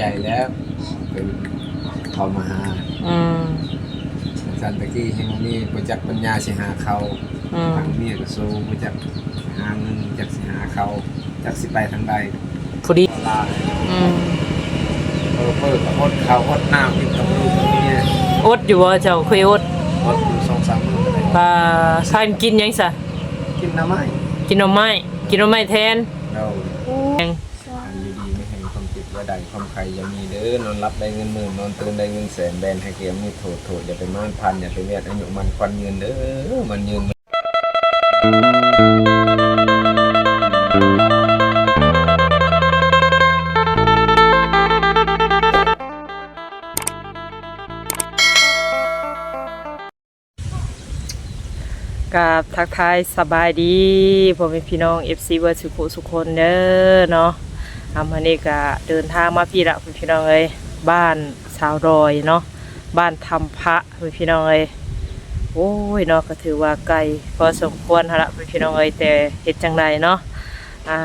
ใจแล้ว เป็นเขามาหาอืมสันตะกี้เฮงมีประจักษ์ปัญญาสิหาเขาอืมทางเมียก็สู้ประจักษ์หาเงินจักสิหาเขาจักสิไปทางใดพอดีลาอืมเออเพิ่ก็อดข้าวอดน้ำกินกับลูกกับเมียอดอยู่บ่เจ้าเคยอดอดอยู่สองสามมื้อเลยปลาทานกินหยังซะกินน้ำไม้กินหน่อไม้กินหน่อไม้แทนเรา แกง อันดีๆไม่ให้ ความติดว่าใดความใครอย่ามีเด้อนอนรับได้เงินหมื่นนอนตื่นได้เงินแสนแบนให้เกมมีโถดโถดอย่าไปมั่นพันอย่าไปเวียดอายุมันควันยืนเด้อมันยืนกับทักทายสบายดีพ่อแม่พี่น้อง FC เวิร์ดสุขสุขคนเด้อเนาะ อามานี่ก็เดินทางมาพี่ละพี่น้องเอ้ยบ้านสาวรอยเนาะบ้านทำพระพ่อพี่น้องเอ้ยโอ้ยเนาะก็ถือว่าไกลพอสมควรละพี่น้องเอ้ยแต่เฮ็ดจังไดเนาะอ่า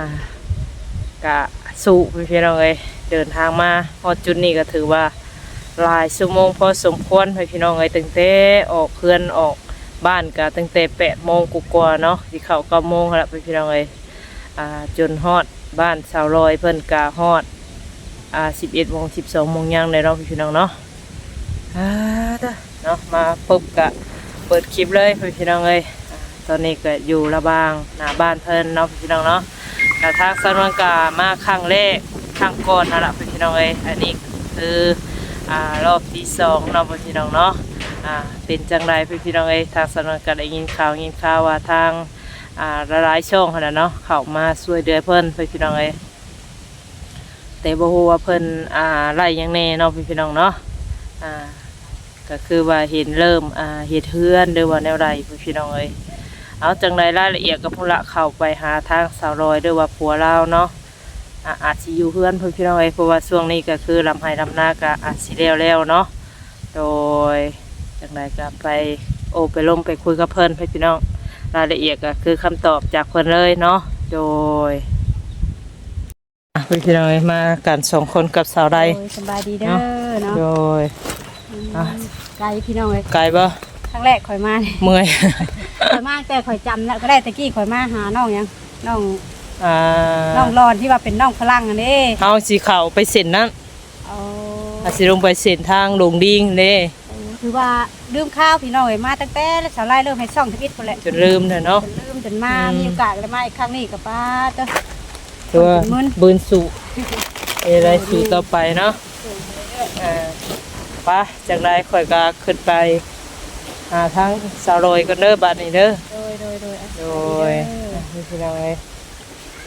กะสู้พี่น้องเอ้ยเดินทางมาพอจุดนี้ก็ถือว่าหลายชั่วโมงพอสมควรพี่น้องเอ้ยตั้งแต่ออกเคลื่อนออกบ้านก็ตั้งแต่แปดโมงกว่าเนาะที่เขาก้าโมงล้วพี่น้องเอ้ยอ่าจนฮอด บ้านสาวลอยเพิ่นกาฮอดอ่าสิบเอ็ดโมงสิบสองโมงยังเลยเนาะพี่น้องเนาะอ่าเด้อเนาะมาปุ๊บกะเปิดคลิปเลยพี่น้องเอ้ยตอนนี้ก็อยู่ระบางหน้าบ้านเพิ่นเนาะพี่น้องเนาะกระทางสันวังกามาครั้งแรกครั้งก่อนนั่นแหละพี่น้องเอ้ยอันนี้คืออ่ารอบที่สองเนาะพี่น้องเนาะอ่าเป็นจังไรพี่น้องเอ้ยทางสำนักกาได้ยินข่าวยินข่าวว่าทาง อ่าหลายช่องขนาดเนาะเข้ามาช่วยเดือเพิ่นพี่พี่น้องเอ้ยแต่บ่ฮู้ว่าเพิ่นอ่าไล่ยังแน่เนาะพี่พี่น้องเนาะอ่าก็คือว่าเห็นเริ่มอ่าเฮ็ดเฮือนหรือว่าแนวใดพี่พี่น้องเอ้ยเอาจังไรรายละเอียดกับพุ่นละเข้าไปหาทางสาวรอยหรือว่าผัวเราเนาะอ่าอาจสิอยู่เฮือนพี่พี่น้องเอ้ยเพราะว่าช่วงนี้ก็คือลำไห้ลำนาก็อาจสิแล้วๆเนาะโดยจากไหนก็ไปโอไปลงไปคุยกับเพิ่นให้พี่น้อง รายละเอียดก็คือคำตอบจากเพิ่นเลยเนาะโดยอะพี่น้องมากันสองคนกับสาวใดโอ้ยสบายดีเด้อเนาะโดยอะ ไกลพี่น้องเลยไกลบ่ครั้งแรกข่อยมาเนี่ยเมื่อย ข่อยมาแต่ข่อยจำแล้วก็ได้ตะกี้ข่อยมาหาน้องหยังน้องอ่าน้องรอนที่ว่าเป็นน้องฝรั่งอันนี้เอาสีขาวไปเส้นนั้นเอาอาสิลงไปเส้นทางลงดิ่งเด้คือว่า ลืมข้าวพี่น้องเลยมาตั้งแต่สาวไล่เริ่มให้ช่องทวิตคนแหละจนลืมเถอะเนาะ จนลืมจนมาอืม มีโอกาสเลยมาอีกครั้งนี้กับป้าเจ้าถือว่ามึน บืนสู่อะไรสู่ต่อไปเนาะอ่าไปจากใดข่อยก็ขึ้นไปหาทางสาวโรยกันเด้อบัดนี้เด้อ โดยโดยโดยโดยพี่พี่น้องเอ้ย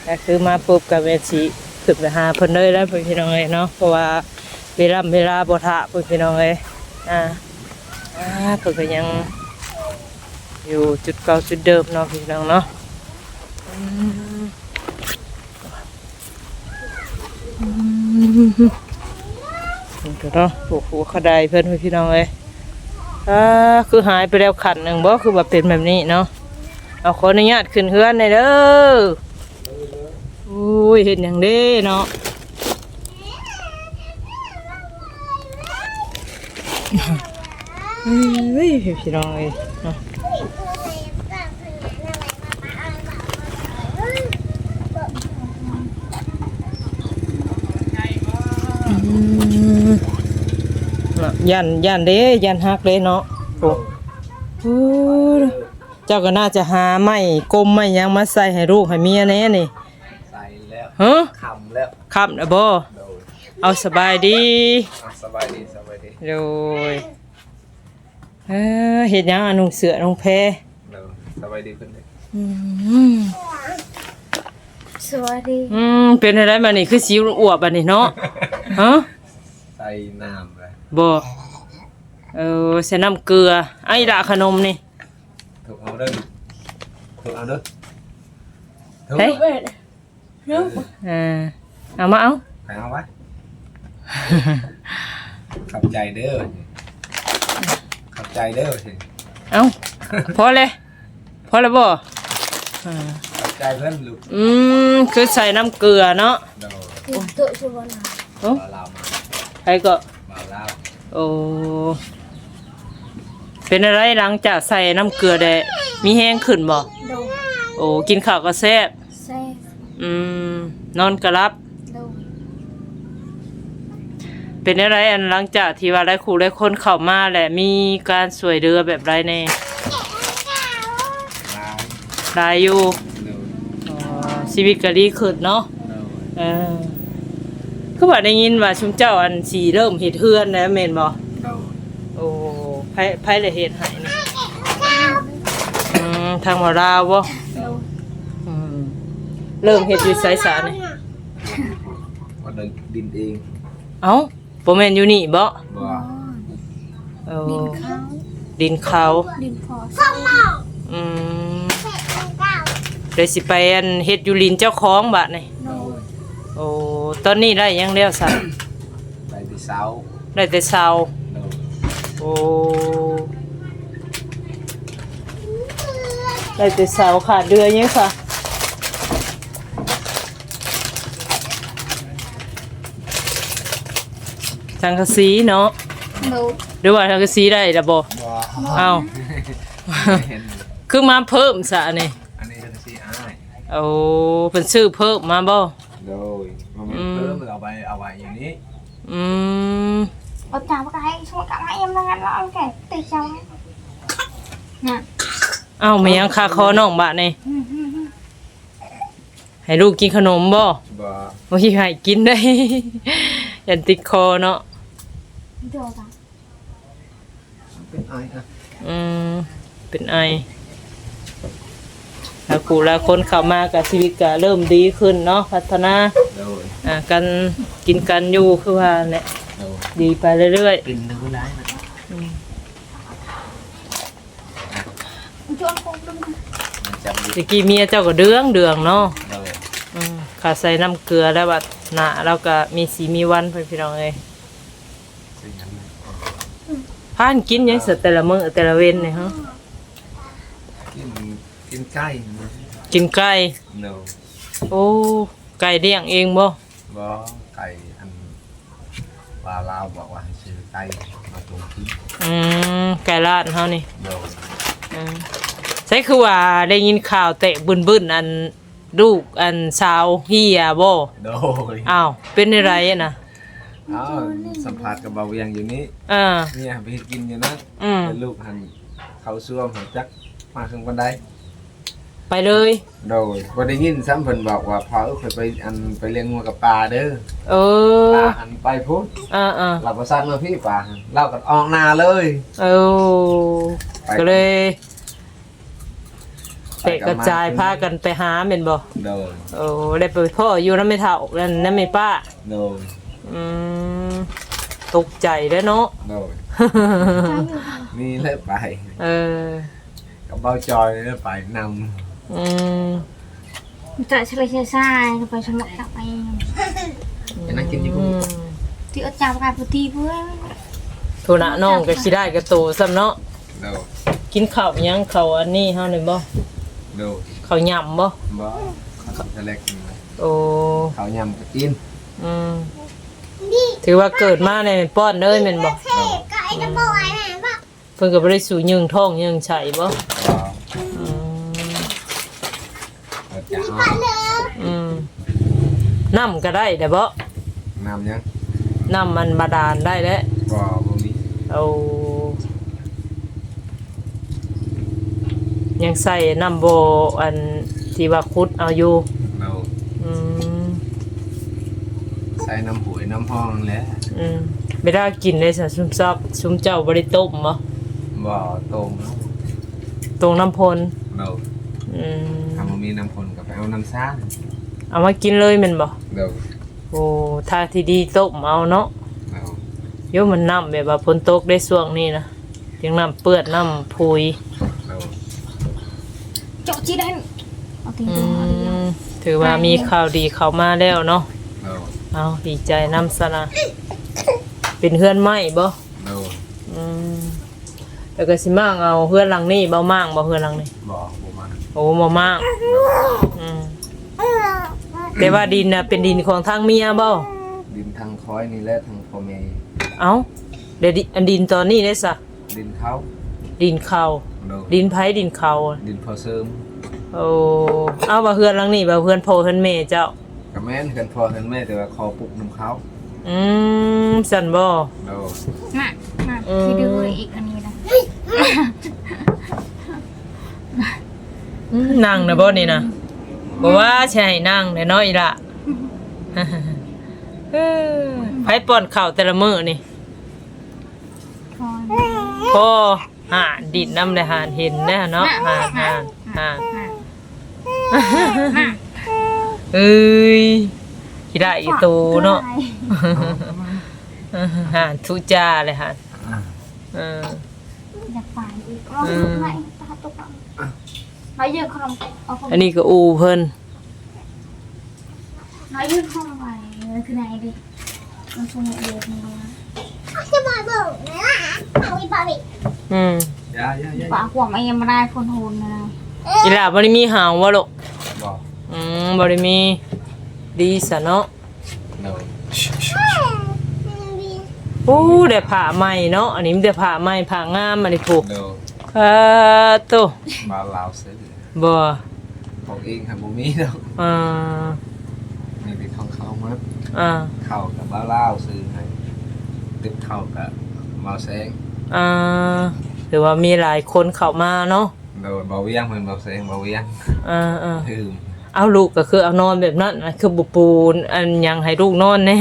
ก็คือมาปุ๊บกับเวทีขึ้นไปหาเพิ่นเลยแล้วพี่พี่น้องเอ้ยเนาะเพราะว่าเวลาเวลาบ่ทะพี่พี่น้องเอ้ยอ่า อ่าเพิ่นก็ยังอยู่จุดเก่าจุดเดิมเนาะพี่น้องเนาะอืมเนก็เนาะปลูกหัวขดายเพิ่นพี่น้องเอ้ยอ่าคือหายไปแล้วขันหนึ่งบ่คือว่าเป็นแบบนี้เนาะเอาขออนุญาตขึ้นเฮือนหน่อยเด้ออุ้ยเห็นอย่างเด้เนาะ เฮ้ยพี่น้องเอ้ยเนาะอืมเนาะยันยันเด้ยันฮักเด้เนาะโอ้โหเจ้าก็น่าจะหาไม้กลมไม้หยังมาใส่ให้ลูกให้เมียแน่นี่ใส่แล้วฮะคำแล้วครับนะบ่โดยเอาสบายดีอะสบายดีสบายดีโดย เออเฮ็ดหยังอะนุ่งเสื้อนุ่งแพรโดยสบายดีขึ้นเลยอืมสวัสดีอืมเป็นอะไรบัดนี้คือสิวอวบบัดนี้เนาะฮะใส่น้ำเลยบ่เออใส่น้ำเกลือไอ้ละขนมนี่ ถูกเอาเด้อถูกเอาเด้อถูกเฮ้ยเออเอามาเอาไปเอาไว้ขอบใจเด้อ ขอบใจเด้อสิเอาพอเลยพอแล้วบ่อ่าขอบใจเพื่อนลูกอืมคือใส่น้ำเกลือเนาะโดยโอ้เราเรามาใครก็บ่าวลาวโอ้เป็นอะไรหลังจากใส่น้ำเกลือได้มีแห้งขึ้นบ่โดโอ้กินข้าวก็แซ่บ เซ่อืม นอนก็รับโด เป็นอะไรอันหลังจากที่ว่าได้ครูได้คนเข้ามาแหละมีการสวยเรือแบบไรแน่ลาวได้อยู่โดยอ๋อชีวิตก็ดีขึ้นเนาะโดยเออคือว่าได้ยินว่าชุมเจ้าอันสีเริ่มเฮ็ดเฮือนแล้วแม่นบ่โดยโอ้ไผไผเลยเฮ็ดให้นี่อืมทางว่าลาวบ่โดอืมเริ่มเฮ็ดอยู่ไสสานี่ ว่าเดินดินเองเอ้า บ่แม่นอยู่นี่บ่บ่โอ้ดินเขาดินเขาดินพออืมเดี๋ยวสิไปอันเฮ็ดอยู่ลินเจ้าของบัดนี่โดโอ้ตอนนี้ได้ยังแล้วซะไปที่เสาได้แต่เช้าโดยโอ้ได้แต่เช้าขาดเดือนยังค่ะ สังกะสีเนาะโดหรือว่าสังกะสีได้ล่ะบ่บ่เอ้าเห็นคือมาเพิ่มซะนี่อันนี้ทังสีอ้ายโอ้เพิ่นซื้อเพิ่มมาบ่ โดยมันไม่เพิ่มเอาไปเอาไว้อย่างนี้อืม Ở chào các em, xong cả hai em đang ăn nó ăn kẻ tùy chào em Nè เอ้าไม่ยังคาคอน้องบะนี่ให้ลูกกินขนมบ่บ่บ่สิให้กินได้ ยันติดคอเนาะ Được à เป็นอ้ายอะอืมเป็นไอแล้วกูแล้วคนเข้ามากับชีวิตก็เริ่มดีขึ้นเนาะพัฒนาโดยอ่ากันกินกันอยู่คือว่าเนี่ยโดยดีไปเรื่อยเป็นเนื้อร้ายนะ Cho ăn không đúng มันจำๆดีตะกี้เมียเจ้าก็เดืองเดืองเนาะโดยอืมขาใส่น้ำเกลือแล้วบัดหน้าเราก็มีสีมีวันเพิ่นพี่น้องเอ้ยสิ่งนั้นนะ พานกินหยังสัแต่ละมื้อแต่ละเว้นนี่ฮะกินกินไก่นะกินไก่โนโอ้ไก่เลี้ยงเองบ่บ่ไก่อันปลาลาวบอกว่าให้ซื้อไก่มาตรงที่อืมไก่ลาดเฮานี่โดยอืมใช่คือว่าได้ยินข่าวเตะบึนๆอันลูกอันสาวเฮียบ่โดยอ้าวเป็นอะไรอะนะเอ้าวสัมผัสกับเบาเวียงอยู่นี้อ่าเนี่ยไปเฮ็ดกินอยู่นะอืม เป็นลูกหันเขาซ่วมหันจักมาขึ้นบันไดไปเลย โดยบ่ได้ยินซ้ำเพิ่นบอกว่าพอเอ้ยไปอันไปเลี้ยงงัวกับปลาเด้อเอปอลาหันไปพุ่นอ่าอ่าเราประสานมาพี่ปลาหันเราก็ออกหน้าเลย เออก็เลยเตะกระจายพากันไปหาแม่นบ่โดยโอ้ได้ไปพ่ออยู่นำไม่เฒ่านั่นนำไม่ป้า โดย อืมตกใจเด้อเนาะ โดยนี่เลยไปเออ กับเบาจอยเลยไปนอืม Tại sao lại sai sai, rồi phải xong lại gặp em ำจะนั่งกินอยู่ อืม Thì ở chào các em tí với โทนะน้องก็สิได้กับโตซ้ำเนาะ โดยกินข้าวยังข้าวอันนี้เฮานี่บ่โดยข้าวยำบ่บ่เขาทะเลกินเลยโอ้ เขายำก็กินอืม ถือว่าเกิดมาในยป้อนเอ้ยแม่นบ่ Cái nó bầu ai này bác เพิ่นก็บ่ได้สู่ยิงท้องยิงไฉบ่ก็อืมเอาจะเอาอืมน้ำก็ได้แต่บ่น้ำยังน้ำมันบาดาลได้แล้วบ่บ่มีเอายังใส่น้ำโบอันที่ว่าคุดเอาอยู่ เรา อืม ใส่น้ำหวยน้ำห้องแล้วอืมไม่ได้กินเลยสะซุมซักซุมเจ้าบริต้มบ่บ่ต้มตรงน้ำพลเราอืมทำมามีน้ำพลกับไปเอาน้ำซ่าเอามากินเลยแมันบ่เดี๋ยวโอ้ถ้าที่ดีต้มเอาเนาะเราโยมมันน้ำแบบว่าฝนตกได้ช่วงนี้นะยังน้ำเปื้อนน้ำพุยเรา Chỗ chi đây Ở tình อื thương họ đi มถือว่ามีข่าวดีเข้ามาแล้วเนาะ เราเอาดีใจน้ำสนะเป็นเฮือนไหมบ่เราอืมแล้วก็สิมางเอาเฮือนหลังนี้บ่มางบ่เฮือนหลังนี้บ่บ่มาโอ้บ่มางอืมแต่ว่าดินน่ะเป็นดินของทางเมียบ่ดิดินทางคอยนี่แหละทางพ่อแม่เอ้าเดี๋ยวดิอันดินตอนนี้ได้ซะดินเขาดินเขาโดยดินไผดินเขาดินพอเสริมโอ้เอาว่าเฮือนหลังนี้ว่าเฮือนพ่อเฮือนแม่เจ้า กับแม่นกันพอกันแม่แต่ว่าคอปลุกน้ำเขาอืมสั่นบ่โดยน่ะน่ะอืมที่ดื้ออีกอันนี้นะอืมนั่งนะบ่นี่นะบ่ว่าใช่นั่งแน่น้อยล่ะเออไผป้อนข้าวแต่ละมื้อนี่พอนพ่อหาดิดน้ำเลยหาเห็นแน่เนาะหาหาหาน่ะ เอ้ยคิดได้อีตูเนาะหาทุจ้าเลยฮะเอออยากไปอีกลองดูไหมตาตุกอะน้อยยืนขนมเอาขนมอันนี้ก็อูเพิ่นน้อยยืนขนมไปคือไหนดิมันชงเดือดมันมาจะมาเบิกนะเอาอีบาบิอืมยายายาปากหัวไม่ยังไม่ได้คนโหนนะอีหล่าบ่ได้มีหางวะลูกบ อกอืมบ่ได้มีดีซะเนาะโดยโอ้ได้ผ้าใหม่เนาะอันนี้มีแต่ผ้าใหม่ผ้างามอันนี้ผูกโดยเออโตมาลาวซื้อบ่ของเองครับบ่มีดอกอ่ามีแต่ของเขามาอ่าเข้ากับบ้าลาวซื้อให้ติดเข้ากับมาแซงอ่าหรือว่ามีหลายคนเข้ามาเนาะโดยเบาเวียงเหมือนเบาแซงเบาเวียงอ่าอ่า ลืม เอาลูกก็คือเอานอนแบบนั้นนะคือบุปูนอันยังให้ลูกนอนแน่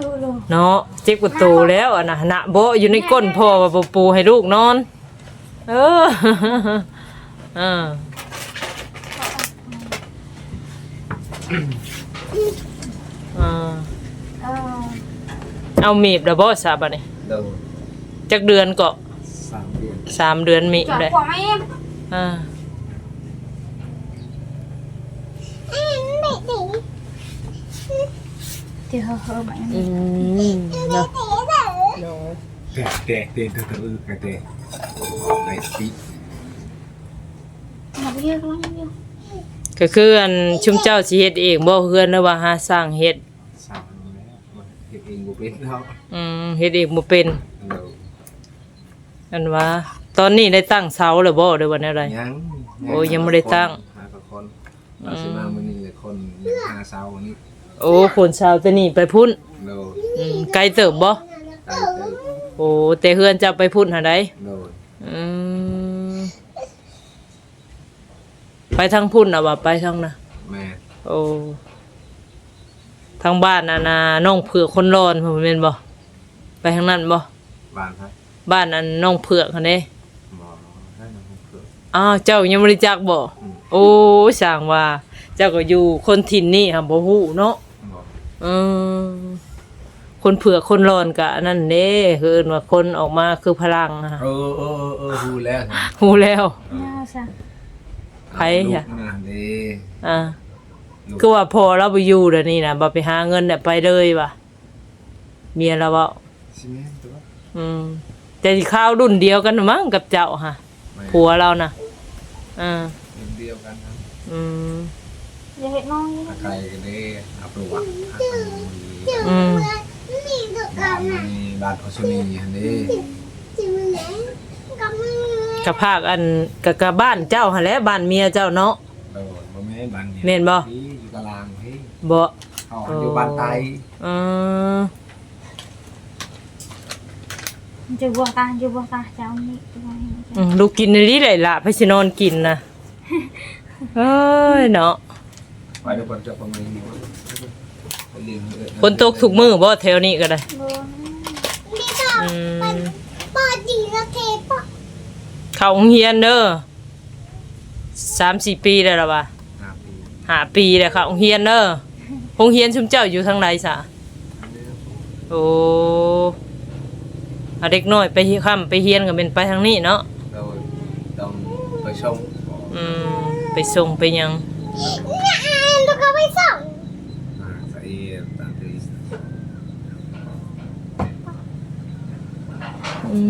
ดูดูเนาะเจ็บประตูแล้วอะนะหนะโบะอยู่ในก้นพ่อว่าบุปูให้ลูกนอน เอออ่าอ่าเออเอามีบระบอสาบะนี่โดยจักเดือนก็สามเดือนสามเดือนมีจอดเลยหัวไม่ยังอ่า เดี๋ยวเฮ้อไหมอืมเนาะแตะแตะเตะตะตะอึกกะเตะไอ้ปีมาเยอะก็มาเยอะก็คืออันชุมเจ้าสิเฮ็ดเองบ่เฮือนหรือว่าหาสร้างเฮ็ดสามแล้วมันเฮ็ดเองบ่เป็นแล้วอืมเฮ็ดเองบ่เป็นโดยอันว่า ตอนนี้ได้ตั้งเสาหรือบ่หรือว่าแนวใด ยังโอ้ยยังไม่ได้ตั้ง หากับคนเราสิมามื้อนี้เลยคน หาเสาอันนี้โอ้คนชาวตัวนี้ไปพุ่นโดยอืมไกลเติบบ่ไกลเติบโอ้แต่เฮือนจะไปพุ่นหาใดโดยอืมไปทางพุ่นน่ะว่าไปทางน่ะ แม่โอ้ทางบ้านน่ะนะน้องเผือกคนร้อนผมแม่นบ่ไปทางนั้นบ่บ้านครับบ้านอันน้องเผือกหั่นเด้บ่ได้นะผมเพิ่นอ้าวเจ้ายังบ่ได้จักบ่อืมโอ้สร้างว่าเจ้าก็อยู่คนถิ่นนี่ค่ะบ่ฮู้เนาะบ่อืมคนเผือกคนร้อนกะนั่นเด้คือเอิ้นว่าคนออกมาคือพลังอะเออเออเออเออฮู้แล้วนะฮู้แล้วน่าซะไผลูกอะน่ะเด้อ่าลูกคือว่าพอเราไปอยู่เดี๋ยวนี้นะบ่ไปหาเงินเนี่ยไปเลยว่ะเมียเราเว้าสิแม่นตัวอืมแต่สิข้าวรุ่นเดียวกันมั้งกับเจ้าฮะแม่ผัวเรานะอ่ารุ่นเดียวกันครับอืม อย่าเห็นน้องถ้าใครกันด้อาปรวัติถ้ามันอืมบ้านมีบ้านโอซุนีอันนี้กับภาคอันกับกับบ้านเจ้าหั่นแหละบ้านเมียเจ้าเนาะโดนบ่แม่นบ้านเยแม่นบ่พี่อยู่ตารางพี่บ่เขาอยู่บ้านไตอืมจะบัวตาจะบัวตาเจ้านี่ตัวนี้อืมลูกกินนนี้เลยล่ะไปสินอนกินนะเอ้ยเนาะ ไปดูคนจะประเมินอยู่ไปเลี้ยงเอ้ยฝนตกทุกมื้อบ่แถวนี้ก็ได้บัวอืมปอดีละเทปะเข้าโรงเรียนเด้อสามสี่ปีแล้วล่ะว่ะห้าปีห้าปีแล้วค่ะโรงเรียนเด้อโรงเรียนชุมเจ้าอยู่ทางไหนซะโอ้อะเด็กน้อยไปเฮียค่ำไปเฮียนก็เป็นไปทางนี้เนาะโดยต้องไปชมอืมไปส่งไปหยังลูกเอา ไปส่งอ่าใส่ตามที่อื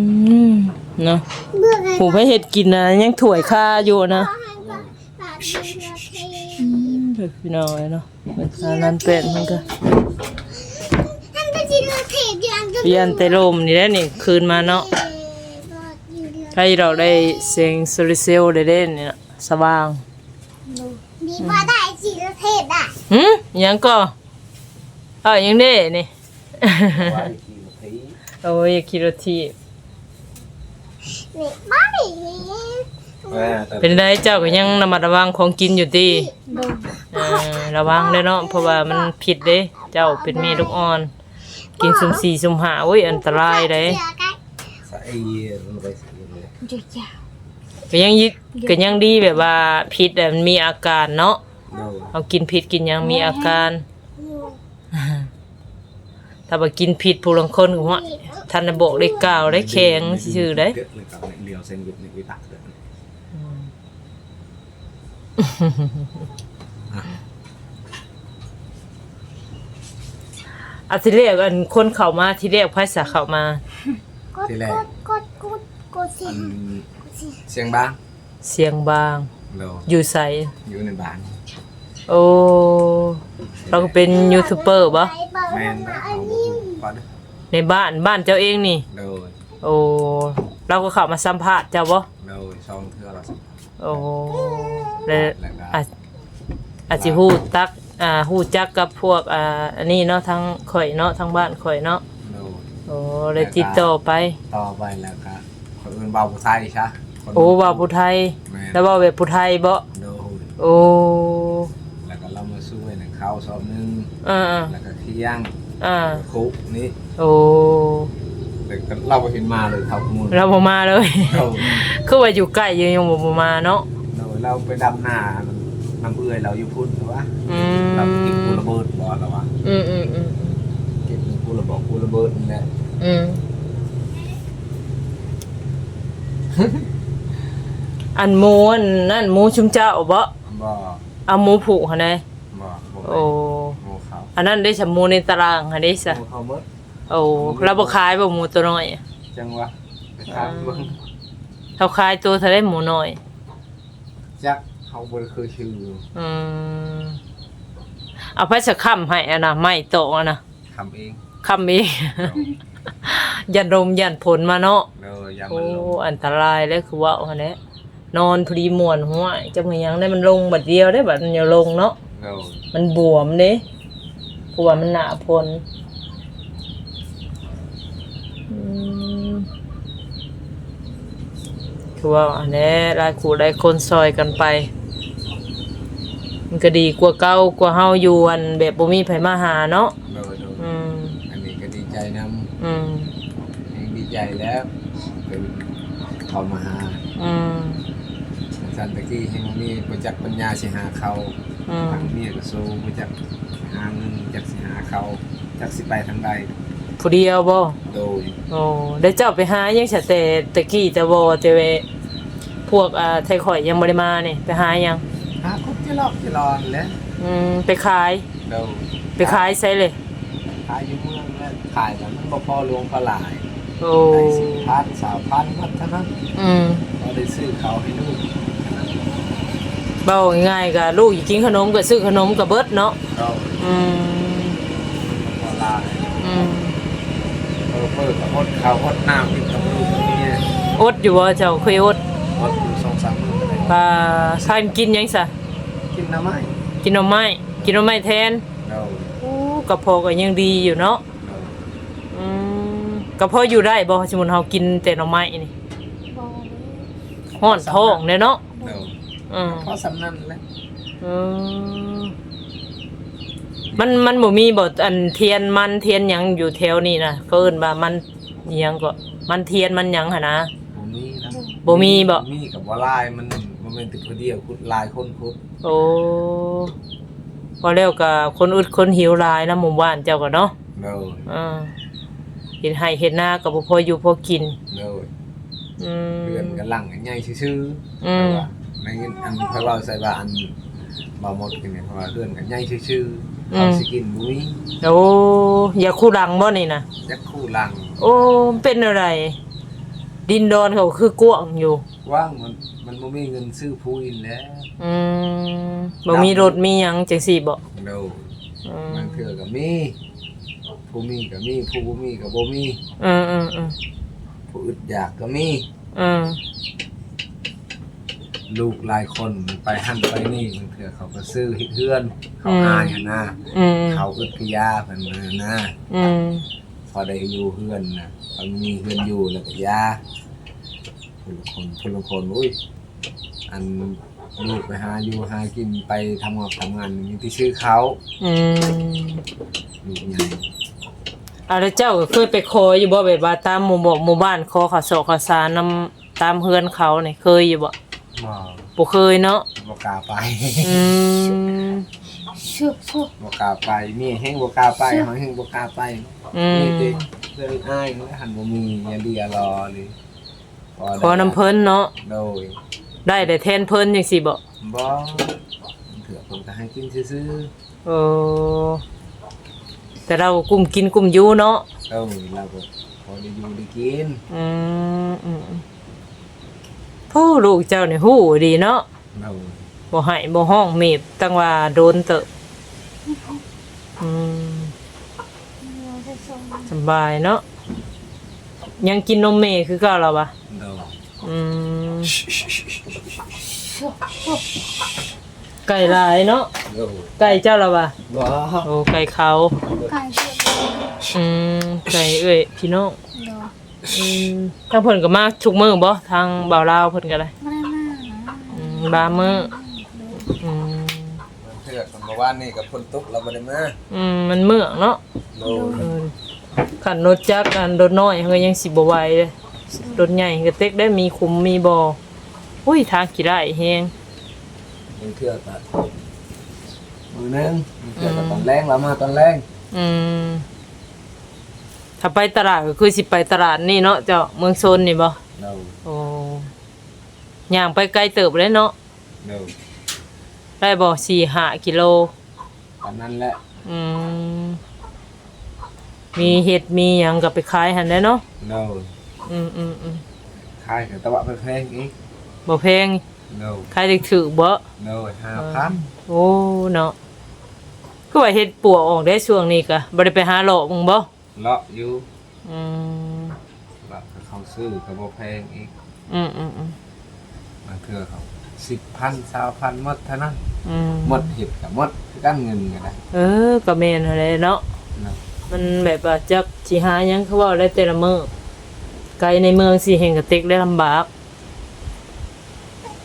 มเนาะผู้ไปเฮ็ดกินนะยังถ่วยค่าอยู่นะอืมเด็กพี่น้อยเนาะเป็นค่านั้นเป็นมันก็เปลี่ยนแต่ลมนี่แหละนี่คืนมาเนาะให้เราได้เสียงโซลิเซลได้เด่นเนี่นะสว่างดีว่าได้สีละเทศอะหึหยังก็เอ้ายังได้นี่ไว้กี่นาทีโอ้ยคิโรทีนี่มาดิแม่แต่เป็นไรเจ้าก็ยังระมัดระวังของกินอยู่ติดูเออระวังเด้อเนาะเพราะว่ามันผิดเด้ เจ้าเป็นแม่ลูกอ่อน กินสุ่มสี่สุ่มห้าโอ้ยอันตรายเด้ เสือกันใส่ลงไปใส่เลยเดี๋ยวจ้าก็ยังยิก็ยังดีแบบว่าพิษอะมันมีอาการเนาะ โดยเอากินพิษกินหยังมีอาการ ถ้าว่ากินพิษผู้ลางคนก็ว่าท่านได้บอกได้กล่าวได้แข็งซื่อๆได้เกิดเลยกับเลียวเส้นวิบในวิตักเลยอาทิเรียกอันคนเข้ามาที่เรียกไผสาเข้ามา กดกดกดกดกดสิอันเสียงบ้างเสียงบางเราอยู่ใสอยู่ในบ้าน โอ้เราก็เป็นยูทูบเบอร์บ่แม่นบ้านเขาบอกก่อนในบ้านบ้านเจ้าเองนี่ โดยโอ้เราก็เข้ามาสัมภาษณ์เจ้าบ่โดยช่องเทือเราสัมภาษณ์โอ้แล้วแล้วก็อาจอาจสิฮู้ตักอ่าฮู้จักกับพวกอ่าอันนี้เนาะทั้งข่อยเนาะทั้งบ้านข่อยเนาะโดยโอ้เลยติดต่อไป ต่อไปแล้วก็คนอื่นเบาผู้ไทยใช่คนโอ้ว่าผู้ไทยแม่นแล้วว่าแบบผู้ไทยบ่โดยโอ้าวซอบหนึงอ่าแล้วก็เคี่ยงอ่าคุกนี่โอ้แต่ก็เราไปเห็นมาเลยเขาขโมยเราบ่มาเลยเราคือว่าอยู่ใกล้ยังยังบ่บ่มาเนาะเราเราไปดำนาน้ำเอื่อยเราอยู่พุ่นหรือวะอืมเรากินปูระเบิดบ่เราวะอืมอืมอืมกินปูระบอกปูระเบิดนี่แหละอืมอันหมูอันนั่นหมูชุมเจ้าบ่บ่เอาหมูผูกหั่นได บ่บ่โอ้ โอ้เขาอันนั้นได้สหมูในตารางหั่นได้ซะโอ้เขาเมื่อโอ้เราบ่ขายบ่หมูตัวน้อยอะจังวะไปถามเบิ่งเขาขายตัวเท่าได้หมูน้อย จักเขาบ่ได้เคยชื่ออืมเอาไปสักคำให้อะนะไม่โตอะนะทำเองคำเอง ยันลมยันผลมาเนาะเด้อยามโอ้ มันลงอันตรายเลยคือว่าอันนี้นอนพอดีม่วนหัวจะมันยังได้มันลงบัดเดียวได้บัดมันอย่าลงเนาะ เด้อมันบวมเด้เพราะว่ามันหนาพลอืมคือว่าอันนี้รายขู่รายคนซอยกันไป มันก็ดีกว่าเก่ากว่าเฮาอยู่อันแบบบ่มีไผมาหาเนาะเด้อเด้ออืมอันนี้ก็ดีใจนำอืมเองดีใจแล้วเป็นเขามาหาอืมสันตะกี้ให้มันมีประจักษ์ปัญญาสิหาเขาอืม ทางเมียก็สู้ประจักษ์หาเงินจักสิหาเขาจักสิไปทางใดผู้เดียวบ่โดยโอ้ได้เจ้าไปหายังแต่แต่ตะกี้แต่บ่แต่เวพวกอ่าไทยข่อยยังบ่ได้มานี่ไปหายังหาคุกที่รอบที่รอนแล้วอืมไปขาย โดยไปขายไสเลยขายอยู่เมืองแล้วขายแล้วมันบ่พอหลวงพอหลายโอ้ได้สิบพันสามพันพันเท่านั้นอืมพอได้ซื้อเขาให้ลูก เบาง่ายๆก็ลูกอยากกินขนมก็ซื้อขนมก็เบิดเนาะก็อืมพอหลายอืมเออเปิดกับอดข้าวอดน้ำกินกับลูกกับเมียอดอยู่บ่เจ้าเคยอดอดอยู่สองสามมื้อเลยปลาทานกินหยังซะกินน้ำไม้กินหน่อไม้กินหน่อไม้แทนเราโอ้กระเพาะก็ยังดีอยู่เนาะเราอืมกระเพาะอยู่ได้บ่สมมุติเฮากินแต่หน่อไม้นี่บอกฮ้อนท้องเด้เนาะเรา อืมพอสำนันแล้วอืมมันมันบ่มีบ่อันเทียนมันเทียนหยังอยู่แถวนี้นะเขาเอิ้นว่ามันอิหยังก็มันเทียนมันหยังหั่นนะ บ่มีนะบ่มีบ่ มีกับว่าลายมันมันเป็นติดคนเดียวคุดลายคนคุดโอ้พอแล้วก็คนอึดคนหิวหลายนะหมู่บ้านเจ้าก็เนาะเราอ่าเห็นให้เห็นหน้าก็บ่พออยู่พอกินเราอืม เดือนกันหลังกันใหญ่ชื่อๆอืม แต่ว่า ในเงินอันเพราะว่าใส่ว่าอันบ่หมดกันเนี่ยเพราะว่าเดือนกันใหญ่ชื่อๆเขาสิกินบุ้ยโอ้อย่าคู่ดังบ่นี่นะจักคู่หลังโอ้เป็นอะไร ดินดอนเขาคือกว้างอยู่ ว่างมันมันบ่มีเงินซื้อผู้อินแล้วอืมบ่มีรถมีหยังจังซี่บ่เราอืมบางเทื่อก็มีอผู้มีก็มีผู้บ่มีก็บ่มีอืมอืมอืมผู้อึดอยากก็มีอืม ลูกหลายคนมันไปหั่นไปนี่มันเถื่อเขาก็ซื้อเฮ็ดเฮือน เขาอายอะนะอืมเขาอึดกะยาเพิ่นมานะอืมพอได้อยู่เฮือนนะพอมีเฮือนอยู่แล้วก็ยาผู้ละคนผู้ละคนอุ้ยอันลูกไปหาอยู่หากินไปทำงานทำงานมีที่ชื่อเขาอืมลูกใหญ่อะแล้วเจ้าก็เคยไปขออยู่บ่แบบว่าตามหมู่บ่หมู่บ้านขอข้าวสอกข้าวสารนำตามเฮือนเขานี่เคยอยู่บ่ บ่บ่เคยเนาะบ่กล้าไปอืมชุบชุบบ่กล้าไปมีแฮงบ่กล้าไปเฮาแฮงบ่กล้าไปอืมมีแต่เรื่องอ้ายแล้วหันบ่มีอย่าเดียรอเลยพได้ขอน้ำเพิ่นเนาะโดยได้แต่แทนเพิ่นจังซี่บ่บ่เถื่อผมก็ให้กินซื่อโอ้แต่เรากุมกินกุมอยู่เนาะๆโดยเราก็พอได้อยู่ได้กิน อืมอืมอืม ผู้ลูกเจ้านี่ฮู้ดีเนาะโดยบ่ให้บ่ห้องเมบตั้งว่าโดนเตอะอืมเราจะส่งสบายเนาะยังกินนมเมคือเก่าแล้วปะโดยอืมชุบชุบไก่หลายเนาะโดยไก่เจ้าแล้วปะบ่โอ้ไก่เขาไก่ชุบอืมไก่เอ้ยพี่น้อง โด อืมทางเพิ่นก็มาทุกมื้อบ่ทางบ่าวลาวเพิ่นก็ได้ไม่ได้มาอืมบามื้ออืมเถื่อคนเมื่อวานนี่กับฝนตกเราบ่ได้มาอืมมันเมืองเนาะโดยเออขันรถจักรกันรถน้อยเฮาก็ยังสิบ่ไหวเลยรถใหญ่ก็เต็กได้มีคุมมีบ่อุ้ยทางกี่ได้แฮงยังเถื่อก็มือหนึงเถื่อก็ตอนแรงเรามาตอนแรงอืม ถ้าไปตลาดก็คือสิไปตลาดนี่เนาะเจ้าเมืองโซนนี่บ่โดยโอ้ย่างไปไกลเติบเลยเนาะโดยได้บ่สี่ห้ากิโลตอนนั้นแหละอืมมีเห็ดมีหยังก็ไปขายหันได้เนาะโดยอืมอืมอืมขายกับตะวะไปแพงอีกบ่แพงโดยขายได้ถือบ่โดยห้าพันโอ้เนาะก็ว่าเฮ็ดปัวออกได้ช่วงนี้ก็บ่ได้ไปหาเลาะมึงบ่ เลาะอยู่อืมเลาะกับเขาซื้อกับบ่แพงอีกอืมอืมอืมบางเทื่อเขาสิบพันสาวพันหมดเท่านั้นอืมหมดเห็ดกับหมดคือกันเงินกันนะเออก็แม่นหั่นแหละเนาะเนาะมันแบบว่าจักสิหาหยังเขาเว้าได้แต่ละมื้อไกลในเมืองสิแห่งกระเต็กได้ลำบาก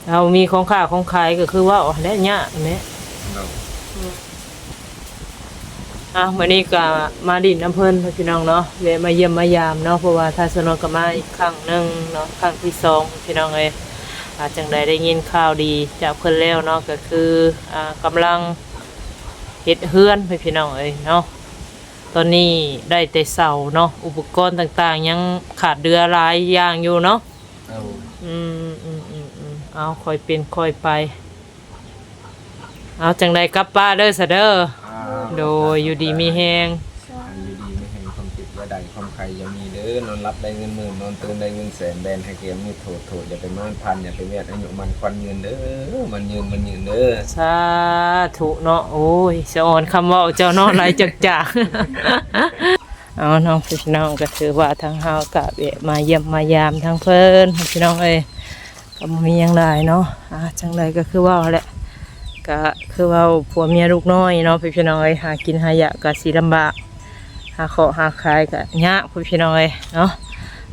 เอามีของค่าของขายก็คือว่าอ๋อได้ยากแหมเนาะ อะวันนี้ก็มาดินน้ำเพิ่นพี่น้องเนาะแวะมาเยี่ยมมายามเนาะเพราะว่าถ้าสนองก็มาอีกครั้งหนึงเนาะครั้งที่สองพี่น้องเอ้ยอาจังใดได้ยินข่าวดีจากเพิ่นแล้วเนาะก็คืออ่ากำลังเฮ็ดเฮือนให้พี่น้องเอ้ยเนาะตอนนี้ได้แต่เสาเนาะอุปกรณ์ต่างๆ ยังขาดเดือหลายอย่างอยู่เนาะเอาอืมอืมอืมอืมเอาค่อยเป็นค่อยไป เอาจังใดกลับป้านเด้อซะเด้ออ่า โดยอยู่ดีมีแฮงอันอยู่ดีไม่ให้ความติดว่าใดความใครอย่ามีเด้อนอนรับได้เงินหมื่นนอนตื่นได้เงินแสนแบนให้เกมมีโถดโถดอย่าไปม่านพันอย่าไปเวียดอายุมันควันยืนเด้อมันยืนมันยืนเด้อสาธุเนาะโอ้ยสะอ่อนคำเว่าเจ้าเนาะไหลจักจากเอาน้องพี่น้องก็ถือว่าทางเฮากะเวะมาเยี่ยมมายามทางเพิ่นพี่น้องเอ้ยก็บ่มีหยังหลายเนาะอ่าจังไดก็คือเว่าแหละ ก็คือว่าผัวเมียลูกน้อยเนาะพี่น้องเอ้ยหากินหายะก็สิลำบากหาเคาะหาขายก็ยากพี่น้องเอ้ยเนาะ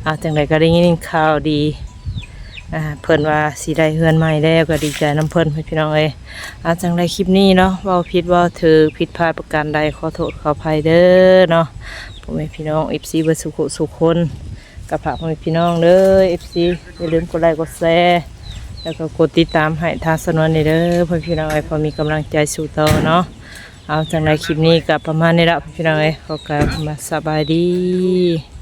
อ่าจังไดก็ได้ยินข่าวดีอ่าเพิ่นว่าสีได้เฮือนใหม่แล้วก็ดีใจน้ำเพิ่นพี่น้องเอ้ยอาจังได้คลิปนี้เนาะว้าผิดว้าถือผิดพลาดประการใดขอโทษขออภัยเด้อเนาะพ่อแม่พี่น้อง FC เบ่สุขสุขคนกับฝากพี่น้องเด้อ FC อย่าลืมกดไลค์กดแชร์ แล้วก็กดติดตามให้ทางสนวนนี่เด้อพ่อพี่น้องไอ้พอมีกำลังใจสู่ต่อเนาะเอาจังไรคลิปนี้กับประมาณนี้ละพี่น้องไอ้ขอกลับมาสบายดี